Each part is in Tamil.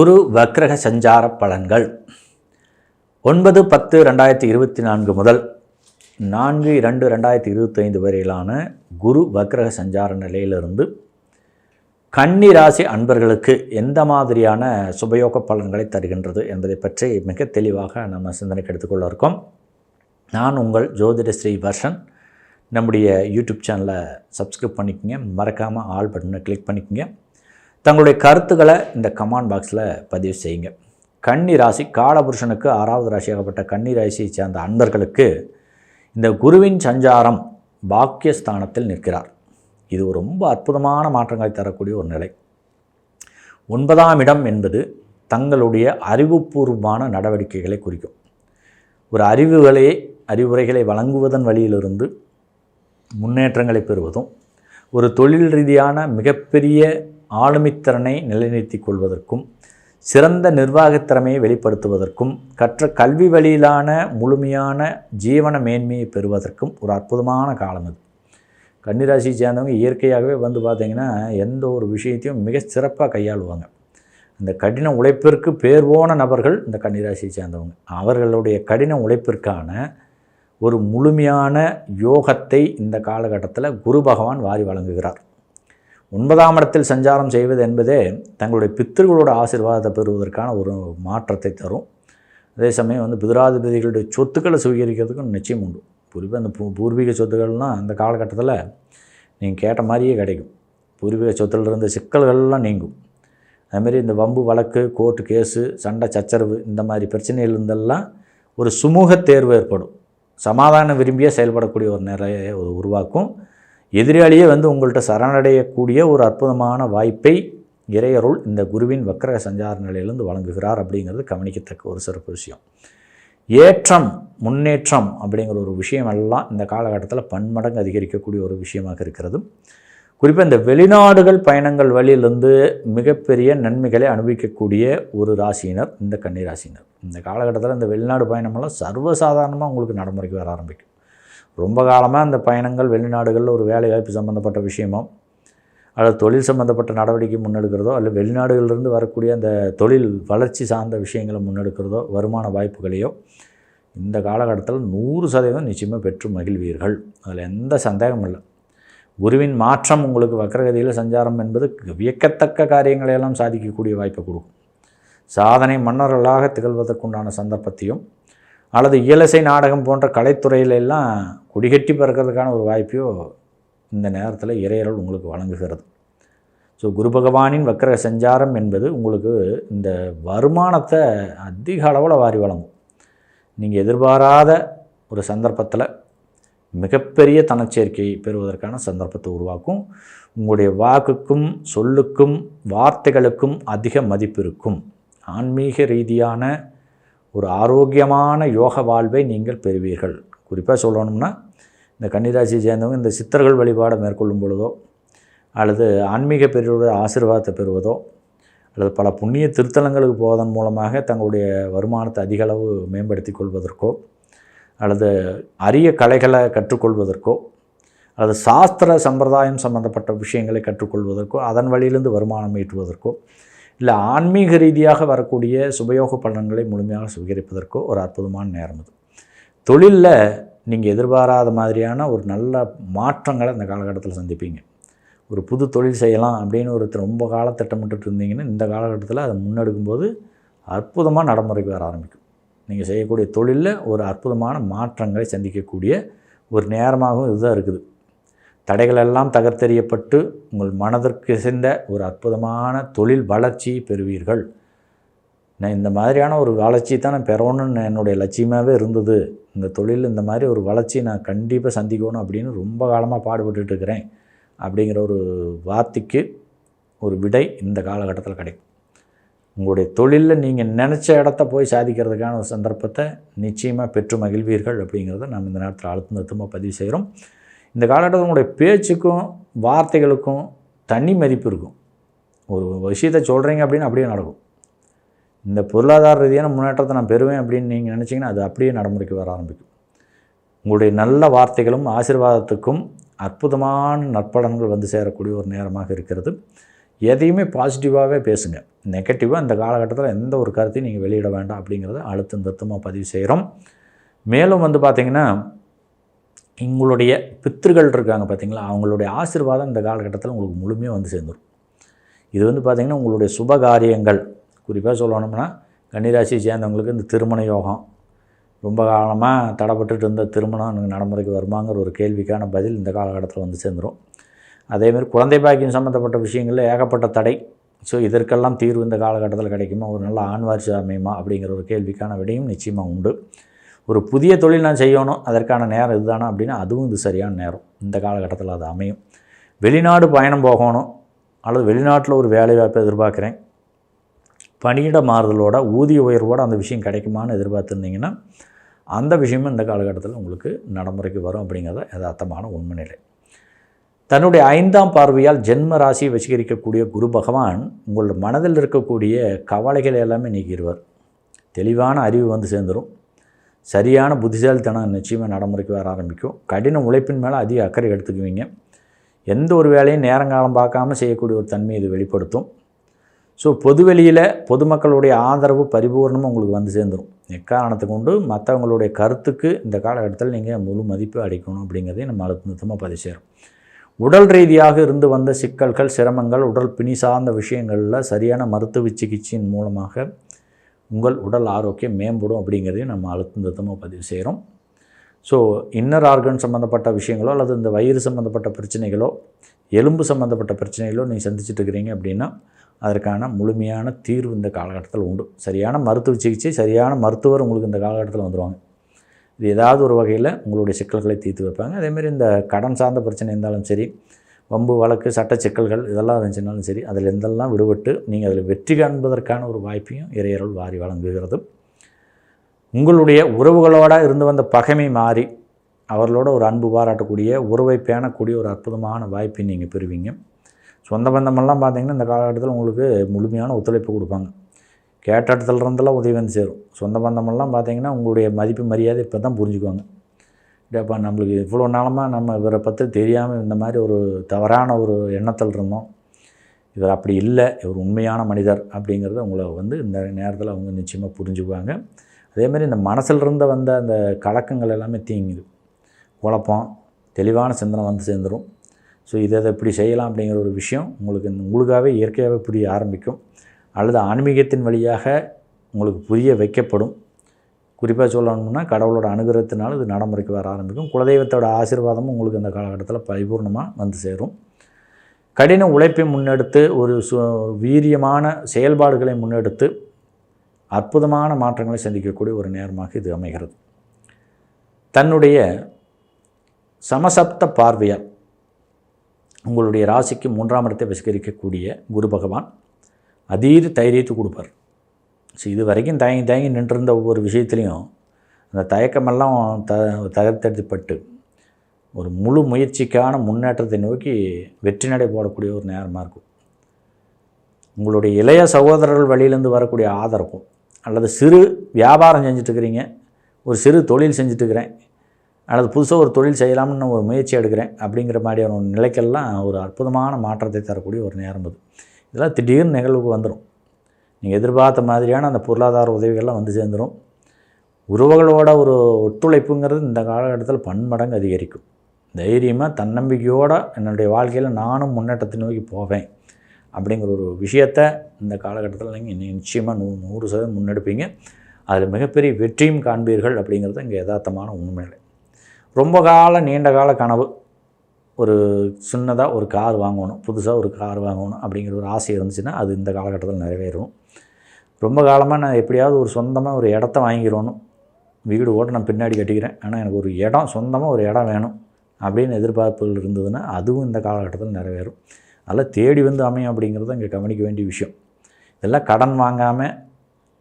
குரு வக்ரக சஞ்சார பலன்கள். ஒன்பது பத்து ரெண்டாயிரத்தி இருபத்தி நான்கு முதல் நான்கு இரண்டு ரெண்டாயிரத்தி இருபத்தைந்து வரையிலான குரு வக்ரக சஞ்சார நிலையிலிருந்து கன்னி ராசி அன்பர்களுக்கு எந்த மாதிரியான சுபயோக பலன்களை தருகின்றது என்பதை பற்றி மிக தெளிவாக நம்ம சிந்தனைக்கு எடுத்துக்கொள்ள இருக்கோம். நான் உங்கள் ஜோதிட ஸ்ரீ வர்ஷன். நம்முடைய யூடியூப் சேனலை சப்ஸ்கிரைப் பண்ணிக்கோங்க. மறக்காமல் ஆல் பட்டனை கிளிக் பண்ணிக்கோங்க. தங்களுடைய கருத்துக்களை இந்த கமாண்ட் பாக்ஸில் பதிவு செய்யுங்க. கன்னி ராசி காலபுருஷனுக்கு ஆறாவது ராசியாகப்பட்ட கன்னி ராசியை சேர்ந்த அன்பர்களுக்கு இந்த குருவின் சஞ்சாரம் பாக்கியஸ்தானத்தில் நிற்கிறார். இது ரொம்ப அற்புதமான மாற்றங்களை தரக்கூடிய ஒரு நிலை. ஒன்பதாம் இடம் என்பது தங்களுடைய அறிவுபூர்வமான நடவடிக்கைகளை குறிக்கும். ஒரு அறிவுகளை அறிவுரைகளை வழங்குவதன் வழியிலிருந்து முன்னேற்றங்களை பெறுவதும் ஒரு தொழில் ரீதியான மிகப்பெரிய ஆளுமைத்திறனை நிலைநிறுத்திக் கொள்வதற்கும் சிறந்த நிர்வாகத்திறமையை வெளிப்படுத்துவதற்கும் கற்ற கல்வி வழியிலான முழுமையான ஜீவன மேன்மையை பெறுவதற்கும் ஒரு அற்புதமான காலம் அது. கன்னிராசியை சேர்ந்தவங்க இயற்கையாகவே வந்து பார்த்திங்கன்னா எந்த ஒரு விஷயத்தையும் மிக சிறப்பாக கையாளுவாங்க. இந்த கடின உழைப்பிற்கு பேர் போன நபர்கள் இந்த கன்னிராசியை சேர்ந்தவங்க. அவர்களுடைய கடின உழைப்பிற்கான ஒரு முழுமையான யோகத்தை இந்த காலகட்டத்தில் குரு பகவான் வாரி வழங்குகிறார். ஒன்பதாம் இடத்தில் சஞ்சாரம் செய்வது என்பதே தங்களுடைய பித்திருக்களோட ஆசீர்வாதத்தை பெறுவதற்கான ஒரு மாற்றத்தை தரும். அதே சமயம் வந்து புதிராதிபதிகளுடைய சொத்துக்களை சுவீகரிக்கிறதுக்கும் நிச்சயம் உண்டு. குறிப்பாக அந்த பூ பூர்வீக சொத்துக்கள்லாம் அந்த காலகட்டத்தில் நீங்கள் கேட்ட மாதிரியே கிடைக்கும். பூர்வீக சொத்தில் இருந்த சிக்கல்கள்லாம் நீங்கும். அதுமாரி இந்த வம்பு வழக்கு கோர்ட்டு கேஸு சண்டை சச்சரவு இந்த மாதிரி பிரச்சனைகள் இருந்தெல்லாம் ஒரு சுமூக தேர்வு ஏற்படும். சமாதானம் விரும்பியே செயல்படக்கூடிய ஒரு நிறைய உருவாக்கும். எதிராளியே வந்து உங்கள்கிட்ட சரணடையக்கூடிய ஒரு அற்புதமான வாய்ப்பை இறையருள் இந்த குருவின் வக்கர சஞ்சார நிலையிலிருந்து வழங்குகிறார் அப்படிங்கிறது கவனிக்கத்தக்க ஒரு சிறப்பு விஷயம். ஏற்றம் முன்னேற்றம் அப்படிங்கிற ஒரு விஷயம் எல்லாம் இந்த காலகட்டத்தில் பன்மடங்கு அதிகரிக்கக்கூடிய ஒரு விஷயமாக இருக்கிறது குறிப்பாக இந்த வெளிநாடுகள் பயணங்கள் வழியிலிருந்து மிகப்பெரிய நன்மைகளை அனுபவிக்கக்கூடிய ஒரு ராசியினர் இந்த கன்னி ராசியினர் இந்த காலகட்டத்தில் இந்த வெளிநாடு பயணமெல்லாம் சர்வசாதாரணமாக உங்களுக்கு நடைமுறைக்கு வர ஆரம்பிக்கும். ரொம்ப காலமாக அந்த பயணங்கள் வெளிநாடுகளில் ஒரு வேலைவாய்ப்பு சம்மந்தப்பட்ட விஷயமோ அல்லது தொழில் சம்மந்தப்பட்ட நடவடிக்கை முன்னெடுக்கிறதோ அல்லது வெளிநாடுகளிலிருந்து வரக்கூடிய அந்த தொழில் வளர்ச்சி சார்ந்த விஷயங்களை முன்னெடுக்கிறதோ வருமான வாய்ப்புகளையோ இந்த காலகட்டத்தில் நூறு சதவீதம் நிச்சயமாக பெற்று மகிழ்வீர்கள். அதில் எந்த சந்தேகமும் இல்லை. குருவின் மாற்றம் உங்களுக்கு வக்கரகதியில் சஞ்சாரம் என்பது வியக்கத்தக்க காரியங்களையெல்லாம் சாதிக்கக்கூடிய வாய்ப்பை கொடுக்கும். சாதனை மன்னர்களாக திகழ்வதற்குண்டான சந்தர்ப்பத்தையும் அல்லது இயலசை நாடகம் போன்ற கலைத்துறையிலெல்லாம் குடிகட்டி பிறக்கிறதுக்கான ஒரு வாய்ப்பையோ இந்த நேரத்தில் இறையரல் உங்களுக்கு வழங்குகிறது. ஸோ குரு பகவானின் வக்கர சஞ்சாரம் என்பது உங்களுக்கு இந்த வருமானத்தை அதிக அளவில் வாரி வழங்கும். நீங்கள் எதிர்பாராத ஒரு சந்தர்ப்பத்தில் மிகப்பெரிய தனச்சேர்க்கை பெறுவதற்கான சந்தர்ப்பத்தை உருவாக்கும். உங்களுடைய வாக்குக்கும் சொல்லுக்கும் வார்த்தைகளுக்கும் அதிக மதிப்பு இருக்கும். ஆன்மீக ரீதியான ஒரு ஆரோக்கியமான யோக வாழ்வை நீங்கள் பெறுவீர்கள். குறிப்பாக சொல்லணும்னா இந்த கன்னிராசியை சேர்ந்தவங்க இந்த சித்தர்கள் வழிபாடை மேற்கொள்ளும் பொழுதோ அல்லது ஆன்மீக பெரியவருடைய ஆசீர்வாதத்தை பெறுவதோ அல்லது பல புண்ணிய திருத்தலங்களுக்கு போவதன் மூலமாக தங்களுடைய வருமானத்தை அதிக அளவு மேம்படுத்தி கொள்வதற்கோ அல்லது அரிய கலைகளை கற்றுக்கொள்வதற்கோ அல்லது சாஸ்திர சம்பிரதாயம் சம்பந்தப்பட்ட விஷயங்களை கற்றுக்கொள்வதற்கோ அதன் வழியிலிருந்து வருமானம் ஈட்டுவதற்கோ இல்லை ஆன்மீக ரீதியாக வரக்கூடிய சுபயோக பலன்களை முழுமையாக சுவீகரிப்பதற்கோ ஒரு அற்புதமான நேரம் இது தொழிலில் நீங்கள் எதிர்பாராத மாதிரியான ஒரு நல்ல மாற்றங்களை இந்த காலகட்டத்தில் சந்திப்பீங்க. ஒரு புது தொழில் செய்யலாம் அப்படின்னு ஒரு ரொம்ப கால திட்டமிட்டு இருந்தீங்கன்னா இந்த காலகட்டத்தில் அதை முன்னெடுக்கும்போது அற்புதமாக நடைமுறைக்கு வர ஆரம்பிக்கும். நீங்கள் செய்யக்கூடிய தொழிலில் ஒரு அற்புதமான மாற்றங்களை சந்திக்கக்கூடிய ஒரு நேரமாகவும் இதுதான் இருக்குது. தடைகளெல்லாம் தகர்த்தெறியப்பட்டு உங்கள் மனதிற்கு சேர்ந்த ஒரு அற்புதமான தொழில் வளர்ச்சி பெறுவீர்கள். நான் இந்த மாதிரியான ஒரு வளர்ச்சி தான் நான் பெறணும்னு என்னுடைய லட்சியமாகவே இருந்தது. இந்த தொழில் இந்த மாதிரி ஒரு வளர்ச்சி நான் கண்டிப்பாக சந்திக்கணும் அப்படின்னு ரொம்ப காலமாக பாடுபட்டுட்டு இருக்கிறேன். அப்படிங்கிற ஒரு வார்த்தைக்கு ஒரு விடை இந்த காலகட்டத்தில் கிடைக்கும். உங்களுடைய தொழிலில் நீங்கள் நினச்ச இடத்த போய் சாதிக்கிறதுக்கான ஒரு சந்தர்ப்பத்தை நிச்சயமாக பெற்று மகிழ்வீர்கள் அப்படிங்கிறத நம்ம இந்த நேரத்தில் அழுத்தம் நிறுத்தமாக பதிவு செய்கிறோம். இந்த காலகட்டத்தில் உங்களுடைய பேச்சுக்கும் வார்த்தைகளுக்கும் தனி மதிப்பு இருக்கும். ஒரு விஷயத்தை சொல்கிறீங்க அப்படின்னு அப்படியே நடக்கும். இந்த பொருளாதார ரீதியான முன்னேற்றத்தை நான் பெறுவேன் அப்படின்னு நீங்கள் நினச்சிங்கன்னா அது அப்படியே நடைமுறைக்கு வர ஆரம்பிக்கும். உங்களுடைய நல்ல வார்த்தைகளும் ஆசீர்வாதத்துக்கும் அற்புதமான நற்பலன்கள் வந்து சேரக்கூடிய ஒரு நேரமாக இருக்கிறது. எதையுமே பாசிட்டிவாகவே பேசுங்க. நெகட்டிவாக இந்த காலகட்டத்தில் எந்த ஒரு கருத்தையும் நீங்கள் வெளியிட வேண்டாம் அப்படிங்கிறத அழுத்தம் திருத்தமாக பதிவு செய்கிறோம் மேலும் வந்து பார்த்திங்கன்னா உங்களுடைய பித்திருக்கள் இருக்காங்க பார்த்தீங்களா? அவங்களுடைய ஆசீர்வாதம் இந்த காலகட்டத்தில் உங்களுக்கு முழுமையாக வந்து சேர்ந்துடும் இது வந்து பார்த்திங்கன்னா உங்களுடைய சுப காரியங்கள் குறிப்பாக சொல்லணும்னா கன்னிராசியை சேர்ந்தவங்களுக்கு இந்த திருமண யோகம். ரொம்ப காலமாக தடைப்பட்டுட்டு இருந்த திருமணம் எனக்கு நடைமுறைக்கு வருமாங்கிற ஒரு கேள்விக்கான பதில் இந்த காலகட்டத்தில் வந்து சேர்ந்துடும் அதேமாதிரி குழந்தை பாக்கியம் சம்மந்தப்பட்ட விஷயங்களில் ஏகப்பட்ட தடை. ஸோ இதற்கெல்லாம் தீர்வு இந்த காலகட்டத்தில் கிடைக்குமா? ஒரு நல்ல ஆண் வாரிசு அமையுமா? அப்படிங்கிற ஒரு கேள்விக்கான விடையும் நிச்சயமாக உண்டு. ஒரு புதிய தொழில் நான் செய்யணும் அதற்கான நேரம் இதுதானா அப்படின்னா அதுவும் இது சரியான நேரம். இந்த காலகட்டத்தில் அது அமையும். வெளிநாடு பயணம் போகணும் அல்லது வெளிநாட்டில் ஒரு வேலைவாய்ப்பை எதிர்பார்க்குறேன். பணியிட மாறுதலோட ஊதிய உயர்வோடு அந்த விஷயம் கிடைக்குமான்னு எதிர்பார்த்துருந்தீங்கன்னா அந்த விஷயமும் இந்த காலகட்டத்தில் உங்களுக்கு நடைமுறைக்கு வரும் அப்படிங்கிறத யதார்த்தமான உண்மை நிலை தன்னுடைய ஐந்தாம் பார்வையால் ஜென்ம ராசியை வசீகரிக்கக்கூடிய குரு பகவான் உங்களோட மனதில் இருக்கக்கூடிய கவலைகளை எல்லாமே நீக்கிடுவார். தெளிவான அறிவு வந்து சேர்ந்துடும் சரியான புத்திசாலித்தனம் நிச்சயமாக நடைமுறைக்கு வர ஆரம்பிக்கும். கடின உழைப்பின் மேலே அதிக அக்கறை எடுத்துக்குவீங்க. எந்த ஒரு வேலையும் நேரங்காலம் பார்க்காம செய்யக்கூடிய ஒரு தன்மை இது வெளிப்படுத்தும். ஸோ பொதுவெளியில் பொதுமக்களுடைய ஆதரவு பரிபூர்ணமாக உங்களுக்கு வந்து சேர்ந்துடும் எக்காரணத்தை கொண்டு மற்றவங்களுடைய கருத்துக்கு இந்த காலகட்டத்தில் நீங்கள் முழு மதிப்பு அளிக்கணும் அப்படிங்கிறதையும் நம்ம அழுத்தமாக பதிவு செய்கிறோம் உடல் ரீதியாக இருந்து வந்த சிக்கல்கள் சிரமங்கள் உடல் பிணி சார்ந்த விஷயங்களில் சரியான மருத்துவ சிகிச்சையின் மூலமாக உங்கள் உடல் ஆரோக்கியம் மேம்படும் அப்படிங்கிறதையும் நம்ம அழுத்தம் திருத்தமாக பதிவு செய்கிறோம். ஸோ இன்னர் ஆர்கன் சம்மந்தப்பட்ட விஷயங்களோ அல்லது இந்த வயிறு சம்மந்தப்பட்ட பிரச்சனைகளோ எலும்பு சம்மந்தப்பட்ட பிரச்சனைகளோ நீங்கள் சந்திச்சுட்டு இருக்கிறீங்க அப்படின்னா அதற்கான முழுமையான தீர்வு இந்த காலகட்டத்தில் உண்டு. சரியான மருத்துவ சிகிச்சை சரியான மருத்துவர் உங்களுக்கு இந்த காலகட்டத்தில் வந்துடுவாங்க இது ஏதாவது ஒரு வகையில் உங்களுடைய சிக்கல்களை தீர்த்து வைப்பாங்க. அதேமாதிரி இந்த கடன் சார்ந்த பிரச்சனை இருந்தாலும் சரி வம்பு வழக்கு சட்ட சிக்கல்கள் இதெல்லாம் இருந்துச்சுனாலும் சரி அதில் எந்தெல்லாம் விடுபட்டு நீங்கள் அதில் வெற்றி காண்பதற்கான ஒரு வாய்ப்பையும் இறையருள் வாரி வழங்குகிறது. உங்களுடைய உறவுகளோடு இருந்து வந்த பகைமை மாறி அவர்களோட ஒரு அன்பு பாராட்டக்கூடிய உறவை பேணக்கூடிய ஒரு அற்புதமான வாய்ப்பை நீங்கள் பெறுவீங்க. சொந்த பந்தமெல்லாம் பார்த்தீங்கன்னா இந்த காலகட்டத்தில் உங்களுக்கு முழுமையான ஒத்துழைப்பு கொடுப்பாங்க. கேட்ட இடத்துல இருந்தெல்லாம் உதவி வந்து சேரும். சொந்த பந்தமெல்லாம் பார்த்தீங்கன்னா உங்களுடைய மதிப்பு மரியாதை இப்போ தான் புரிஞ்சுக்குவாங்க. டேப்பா நம்மளுக்கு இவ்வளோ நாளமாக நம்ம இவரை பற்றி தெரியாமல் இந்த மாதிரி ஒரு தவறான ஒரு எண்ணத்தில் இருந்தோம். இவர் அப்படி இல்லை இவர் உண்மையான மனிதர் அப்படிங்கிறத உங்களை வந்து இந்த நேரத்தில் அவங்க நிச்சயமாக புரிஞ்சுக்குவாங்க. அதேமாதிரி இந்த மனசில் இருந்த வந்த அந்த கலக்கங்கள் எல்லாமே தீங்குது. குழப்பம் தெளிவான சிந்தனை வந்து சேர்ந்துடும் ஸோ இதை இதை இப்படி செய்யலாம் அப்படிங்கிற ஒரு விஷயம் உங்களுக்கு உங்களுக்காகவே இயற்கையாகவே புரிய ஆரம்பிக்கும். அல்லது ஆன்மீகத்தின் வழியாக உங்களுக்கு புரிய வைக்கப்படும். குறிப்பாக சொல்லணும்னா கடவுளோட அனுகிரகத்தினால் இது நடைமுறைக்கு வர ஆரம்பிக்கும். குலதெய்வத்தோட ஆசீர்வாதமும் உங்களுக்கு இந்த காலகட்டத்தில் பரிபூர்ணமாக வந்து சேரும். கடின உழைப்பை முன்னெடுத்து ஒரு சு வீரியமான செயல்பாடுகளை முன்னெடுத்து அற்புதமான மாற்றங்களை சந்திக்கக்கூடிய ஒரு நேரமாக இது அமைகிறது. தன்னுடைய சமசப்த பார்வையால் உங்களுடைய ராசிக்கு மூன்றாம் இடத்தை விஷ்கரிக்கக்கூடிய குரு பகவான் அதீத தைரியத்தை கொடுப்பார். ஸோ இது வரைக்கும் தயங்கி தயங்கி நின்றிருந்த ஒவ்வொரு விஷயத்துலையும் அந்த தயக்கமெல்லாம் த தகர்த்தெடுத்துப்பட்டு ஒரு முழு முயற்சிக்கான முன்னேற்றத்தை நோக்கி வெற்றி நடை போடக்கூடிய ஒரு நேரமாக இருக்கும். உங்களுடைய இளைய சகோதரர்கள் வழியிலேருந்து வரக்கூடிய ஆதரவும் அல்லது சிறு வியாபாரம் செஞ்சுட்ருக்கிறீங்க ஒரு சிறு தொழில் செஞ்சுட்ருக்கிறேன் அல்லது புதுசாக ஒரு தொழில் செய்யலாம்னு ஒரு முயற்சி எடுக்கிறேன் அப்படிங்கிற மாதிரியான ஒரு நிலைக்கெல்லாம் ஒரு அற்புதமான மாற்றத்தை தரக்கூடிய ஒரு நேரம் அது. இதெல்லாம் திடீர்னு நிகழ்வுக்கு வந்துடும் நீங்கள் எதிர்பார்த்த மாதிரியான அந்த பொருளாதார உதவிகள்லாம் வந்து சேர்ந்துடும் உறவுகளோட ஒரு ஒத்துழைப்புங்கிறது இந்த காலகட்டத்தில் பன்மடங்கு அதிகரிக்கும். தைரியமாக தன்னம்பிக்கையோடு என்னுடைய வாழ்க்கையில் நானும் முன்னேற்றத்தை நோக்கி போவேன். அப்படிங்கிற ஒரு விஷயத்தை இந்த காலகட்டத்தில் நீங்கள் நிச்சயமாக நூ நூறு சதவீதம் முன்னெடுப்பீங்க. அதில் மிகப்பெரிய வெற்றியும் காண்பீர்கள் அப்படிங்கிறது இங்கே யதார்த்தமான உண்மையில்லை ரொம்ப கால நீண்ட கால கனவு. ஒரு சின்னதாக ஒரு கார் வாங்கணும் புதுசாக ஒரு கார் வாங்கணும் அப்படிங்கிற ஒரு ஆசை இருந்துச்சுன்னா அது இந்த காலகட்டத்தில் நிறைவேறும். ரொம்ப காலமாக நான் எப்படியாவது ஒரு சொந்தமாக ஒரு இடத்த வாங்கிடணும் வீடு ஓட்ட நான் பின்னாடி கட்டிக்கிறேன். ஆனால் எனக்கு ஒரு இடம் சொந்தமாக ஒரு இடம் வேணும் அப்படின்னு எதிர்பார்ப்புகள் இருந்ததுன்னா அதுவும் இந்த காலகட்டத்தில் நிறைவேறும். அதெல்லாம் தேடி வந்து அமையும் அப்படிங்கிறது இங்கே கவனிக்க வேண்டிய விஷயம். இதெல்லாம் கடன் வாங்காமல்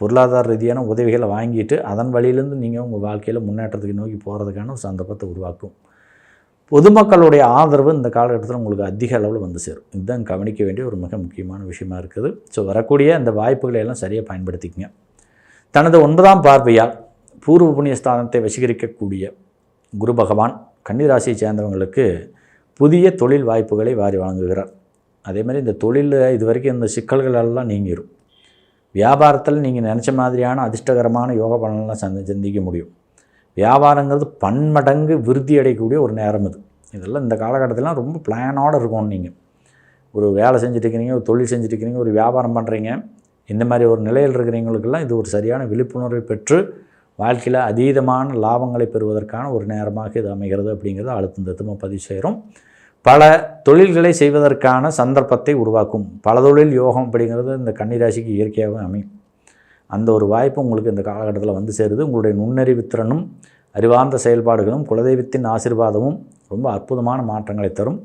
பொருளாதார ரீதியான உதவிகளை வாங்கிட்டு அதன் வழியிலேருந்து நீங்கள் உங்கள் வாழ்க்கையில் முன்னேற்றத்துக்கு நோக்கி போகிறதுக்கான ஒரு சந்தர்ப்பத்தை உருவாக்கும். பொதுமக்களுடைய ஆதரவு இந்த காலகட்டத்தில் உங்களுக்கு அதிக அளவில் வந்து சேரும். இதுதான் கவனிக்க வேண்டிய ஒரு மிக முக்கியமான விஷயமா இருக்குது. ஸோ வரக்கூடிய அந்த வாய்ப்புகளை எல்லாம் சரியாக பயன்படுத்திக்கங்க. தனது ஒன்பதாம் பார்வையால் பூர்வ புண்ணிய ஸ்தானத்தை வசீகரிக்கக்கூடிய குரு பகவான் கன்னிராசியை சேர்ந்தவங்களுக்கு புதிய தொழில் வாய்ப்புகளை வாரி வழங்குகிறார். அதே மாதிரி இந்த தொழிலில் இது வரைக்கும் இந்த சிக்கல்கள் எல்லாம் நீங்கிடும் வியாபாரத்தில் நீங்கள் நினச்ச மாதிரியான அதிர்ஷ்டகரமான யோக பலனெல்லாம் சந்தி சந்திக்க முடியும். வியாபாரங்கிறது பன்மடங்கு விருத்தி அடையக்கூடிய ஒரு நேரம் இது. இதெல்லாம் இந்த காலகட்டத்திலாம் ரொம்ப பிளானோடு இருக்கும் நீங்கள் ஒரு வேலை செஞ்சுட்டு இருக்கிறீங்க ஒரு தொழில் செஞ்சுட்டுக்கிறீங்க ஒரு வியாபாரம் பண்ணுறீங்க இந்த மாதிரி ஒரு நிலையில் இருக்கிறவங்களுக்கெல்லாம் இது ஒரு சரியான விழிப்புணர்வை பெற்று வாழ்க்கையில் அதீதமான லாபங்களை பெறுவதற்கான ஒரு நேரமாக இது அமைகிறது அப்படிங்கிறத அழுத்தம் தத்துவமாக பதிவு செய்கிறோம். பல தொழில்களை செய்வதற்கான சந்தர்ப்பத்தை உருவாக்கும். பல தொழில் யோகம் அப்படிங்கிறது இந்த கன்னிராசிக்கு இயற்கையாகவே அமையும். அந்த ஒரு வாய்ப்பு உங்களுக்கு இந்த காலகட்டத்தில் வந்து சேருது. உங்களுடைய நுண்ணறிவு திறனும் அறிவார்ந்த செயல்பாடுகளும் குலதெய்வத்தின் ஆசீர்வாதமும் ரொம்ப அற்புதமான மாற்றங்களை தரும்.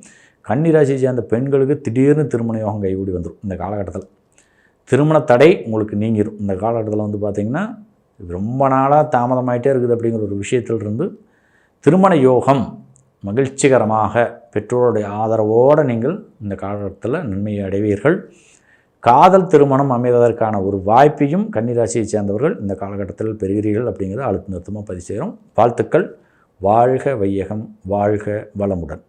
கன்னிராசியை சேர்ந்த பெண்களுக்கு திடீர்னு திருமண யோகம் கைகூடி வந்துடும் இந்த காலகட்டத்தில். திருமண தடை உங்களுக்கு நீங்கிடும் இந்த காலகட்டத்தில் வந்து பார்த்திங்கன்னா ரொம்ப நாளாக தாமதமாயிட்டே இருக்குது அப்படிங்கிற ஒரு விஷயத்தில் இருந்து திருமண யோகம் மகிழ்ச்சிகரமாக பெற்றோருடைய ஆதரவோடு நீங்கள் இந்த காலகட்டத்தில் நன்மையை அடைவீர்கள். காதல் திருமணம் அமைவதற்கான ஒரு வாய்ப்பையும் கன்னிராசியை சேர்ந்தவர்கள் இந்த காலகட்டத்தில் பெறுகிறீர்கள் அப்படிங்கிறத அழுத்த நிறுத்தமாக பதிவு செய்கிறோம். வாழ்த்துக்கள். வாழ்க வையகம். வாழ்க வளமுடன்.